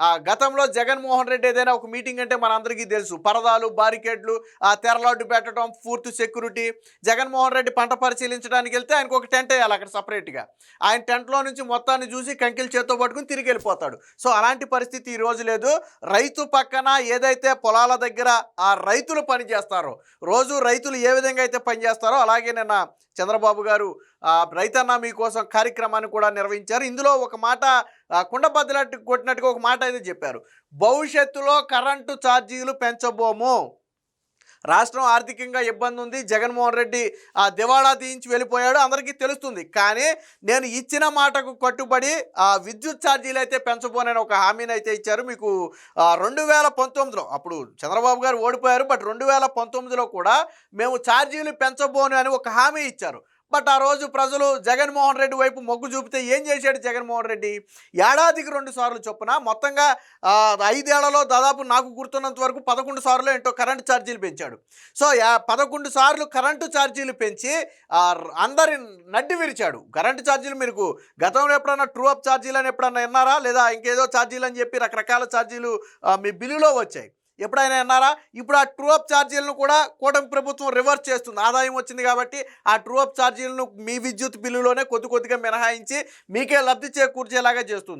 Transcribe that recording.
ఆ, గతంలో జగన్మోహన్ రెడ్డి ఏదైనా ఒక మీటింగ్ అంటే మనందరికీ తెలుసు. పరదాలు బారికేడ్లు ఆ తెరలాడ్డు పెట్టడం పూర్తి సెక్యూరిటీ. జగన్మోహన్ రెడ్డి పంట పరిశీలించడానికి వెళ్తే ఆయనకు ఒక టెంట్ వేయాలి అక్కడ సపరేట్గా. ఆయన టెంట్లో నుంచి మొత్తాన్ని చూసి కంకిలు చేత్తో పట్టుకుని తిరిగి వెళ్ళిపోతాడు. సో అలాంటి పరిస్థితి ఈ రోజు లేదు. రైతు పక్కన ఏదైతే పొలాల దగ్గర ఆ రైతులు పనిచేస్తారో రోజు రైతులు ఏ విధంగా అయితే పనిచేస్తారో అలాగే నిన్న చంద్రబాబు గారు రైతన్న మీకోసం కార్యక్రమాన్ని కూడా నిర్వహించారు. ఇందులో ఒక మాట ఆ, కుండ బద్దలట్టు కొట్టినట్టుగా ఒక మాట అయితే చెప్పారు. భవిష్యత్తులో కరెంటు ఛార్జీలు పెంచబోము. రాష్ట్రం ఆర్థికంగా ఇబ్బంది ఉంది జగన్మోహన్ రెడ్డి ఆ దివాళా తీయించి వెళ్ళిపోయాడు. అందరికీ తెలుస్తుంది. కానీ నేను ఇచ్చిన మాటకు కట్టుబడి ఆ విద్యుత్ ఛార్జీలు అయితే పెంచబోనని ఒక హామీని అయితే ఇచ్చారు. మీకు రెండు వేల పంతొమ్మిదిలో అప్పుడు చంద్రబాబు గారు ఓడిపోయారు. బట్ రెండు వేల పంతొమ్మిదిలో కూడా మేము ఛార్జీలు పెంచబోను అని ఒక హామీ ఇచ్చారు. బట్ ఆ రోజు ప్రజలు జగన్మోహన్ రెడ్డి వైపు మొగ్గు చూపితే ఏం చేశాడు జగన్మోహన్ రెడ్డి? ఏడాదికి రెండు సార్లు చొప్పున మొత్తంగా ఐదేళ్ళలో దాదాపు నాకు గుర్తున్నంత వరకు పదకొండు సార్లు ఏంటో కరెంటు ఛార్జీలు పెంచాడు. సో పదకొండు సార్లు కరెంటు ఛార్జీలు పెంచి అందరి నడ్డి విరిచాడు. కరెంటు ఛార్జీలు మీకు గతంలో ఎప్పుడన్నా ట్రూ అప్ ఛార్జీలు అని ఎప్పుడన్నా విన్నారా? లేదా ఇంకేదో ఛార్జీలు అని చెప్పి రకరకాల ఛార్జీలు మీ బిల్లులో వచ్చాయి. ఎప్పుడైనా అన్నారా ఇప్పుడు ఆ ట్రూ అప్ ఛార్జీలను కూడా కూటమి ప్రభుత్వం రివర్స్ చేస్తుంది. ఆదాయం వచ్చింది కాబట్టి ఆ ట్రూ అప్ ఛార్జీలను మీ విద్యుత్ బిల్లులోనే కొద్ది కొద్దిగా మినహాయించి మీకే లబ్ధి చేకూర్చేలాగా చేస్తుంది.